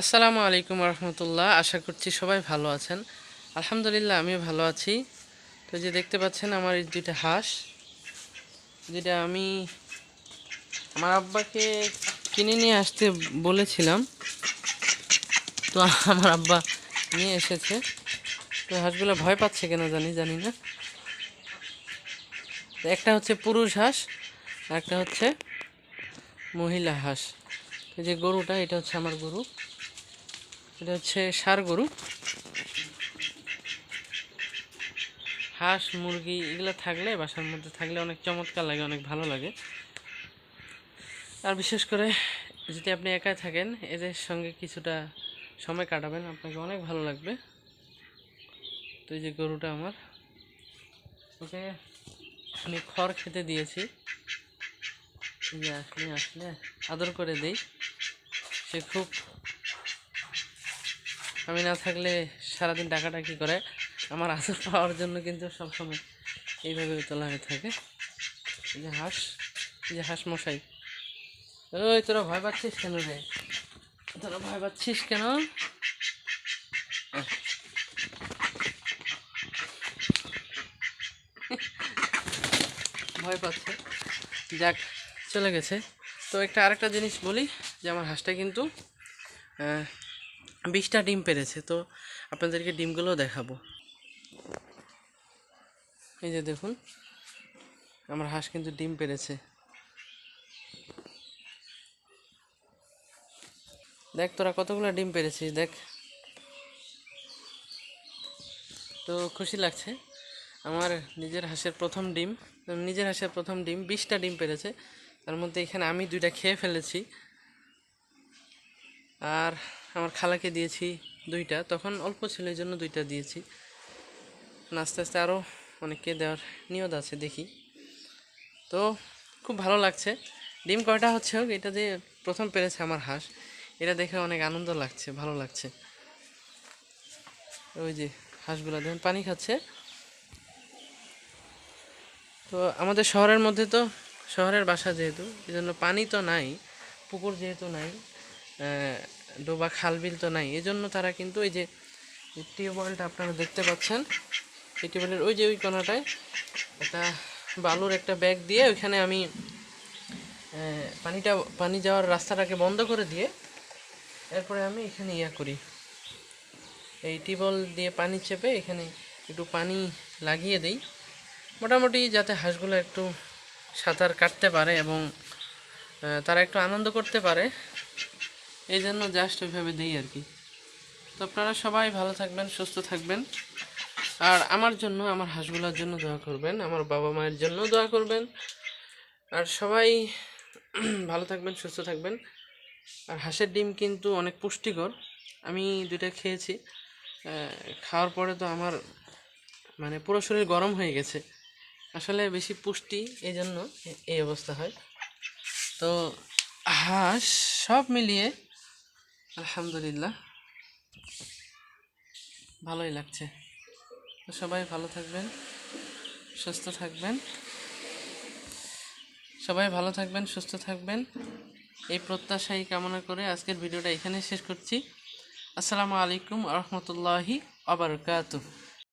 আসসালামু আলাইকুম রহমতুল্লাহ। আশা করছি সবাই ভালো আছেন। আলহামদুলিল্লাহ, আমিও ভালো আছি। তো যে দেখতে পাচ্ছেন, আমার এই দুইটা হাঁস, যেটা আমি আমার আব্বাকে কিনে নিয়ে আসতে বলেছিলাম। তো আমার আব্বা নিয়ে এসেছে। তো হাঁসগুলো ভয় পাচ্ছে কেন জানি জানি না। একটা হচ্ছে পুরুষ হাঁস একটা হচ্ছে মহিলা হাঁস। যে গরুটা, এটা হচ্ছে আমার গরু। এটা হচ্ছে ষাঁড় গরু, হাঁস, মুরগি এগুলো থাকলে, বাসার মধ্যে থাকলে অনেক চমৎকার লাগে, অনেক ভালো লাগে। আর বিশেষ করে যদি আপনি একাই থাকেন, এদের সঙ্গে কিছুটা সময় কাটাবেন, আপনাকে অনেক ভালো লাগবে। তো এই যে গরুটা আমার, ওকে আমি খড় খেতে দিয়েছি। যে আসলে আসলে আদর করে দেই, সে খুব আমি না থাকলে সারাদিন ডাকাডাকি করে আমার আদর পাওয়ার জন্য কিন্তু সবসময় এইভাবে তোলা হয়ে থাকে। যে হাঁস যে হাঁস মশাই। ওই, তোরা ভয় পাচ্ছিস কেন রে? তোরা ভয় পাচ্ছিস কেন? ভয় পাচ্ছে। যাক, চলে গেছে। তো একটা আরেকটা জিনিস বলি, যে আমার হাঁসটা কিন্তু বিশটা ডিম পেরেছে, তো আপনাদেরকে ডিমগুলো দেখাবো। এই যে দেখুন, আমার হাঁস কিন্তু ডিম পেরেছে। দেখ তোরা কতগুলো ডিম পেরেছিস, দেখ। তো খুশি লাগছে, আমার নিজের হাঁসের প্রথম ডিম, নিজের হাঁসের প্রথম ডিম, বিশটা ডিম পেরেছে। তার মধ্যে এখানে আমি দুইটা খেয়ে ফেলেছি আর আমার খালাকে দিয়েছি দুইটা। তখন অল্প ছিল, এই জন্য দুইটা দিয়েছি। আস্তে আস্তে আরও অনেককে দেওয়ার নিয়ত আছে, দেখি। তো খুব ভালো লাগছে। ডিম কয়টা হচ্ছে হোক, এটা যে প্রথম পেরেছে আমার হাঁস, এটা দেখে অনেক আনন্দ লাগছে, ভালো লাগছে। ওই যে হাঁসগুলো, দেখুন, পানি খাচ্ছে। তো আমাদের শহরের মধ্যে তো, শহরের বাসা যেহেতু, এই জন্য পানি তো নাই, পুকুর যেহেতু নাই ডোবা খাল বিল তো নাই। এই জন্য তারা কিন্তু এই যে টিউবওয়েলটা আপনারা দেখতে পাচ্ছেন, এই টিউবওয়েলের ওই যে ওই কোনাটায় একটা বালুর একটা ব্যাগ দিয়ে ওইখানে আমি পানিটা, পানি যাওয়ার রাস্তাটাকে বন্ধ করে দিয়ে এরপরে আমি এখানে ইয়া করি। এই টিউবওয়েল দিয়ে পানি চেপে এখানে একটু পানি লাগিয়ে দিই। মোটামুটি যাতে হাঁসগুলো একটু সাঁতার কাটতে পারে এবং তারা একটু আনন্দ করতে পারে। এই জন্য জাস্ট ওইভাবে দিই আর কি। তো আপনারা সবাই ভালো থাকবেন, সুস্থ থাকবেন। আর আমার জন্য, আমার হাঁসগুলোর জন্য দোয়া করবেন, আমার বাবা মায়ের জন্য দোয়া করবেন। আর সবাই ভালো থাকবেন, সুস্থ থাকবেন। আর হাঁসের ডিম কিন্তু অনেক পুষ্টিকর। আমি দুইটা খেয়েছি। খাওয়ার পরে তো আমার মানে পুরো শরীর গরম হয়ে গেছে। আসলে বেশি পুষ্টি এই জন্য এই অবস্থা হয়। তো হাঁস সব মিলিয়ে আলহামদুলিল্লাহ। ভালোই লাগছে। তো সবাই ভালো থাকবেন, সুস্থ থাকবেন। সবাই ভালো থাকবেন, সুস্থ থাকবেন। এই প্রত্যাশাই কামনা করে আজকের ভিডিওটা এখানে শেষ করছি। আসসালামু আলাইকুম আহমতুল্লাহি আবরকাতুহ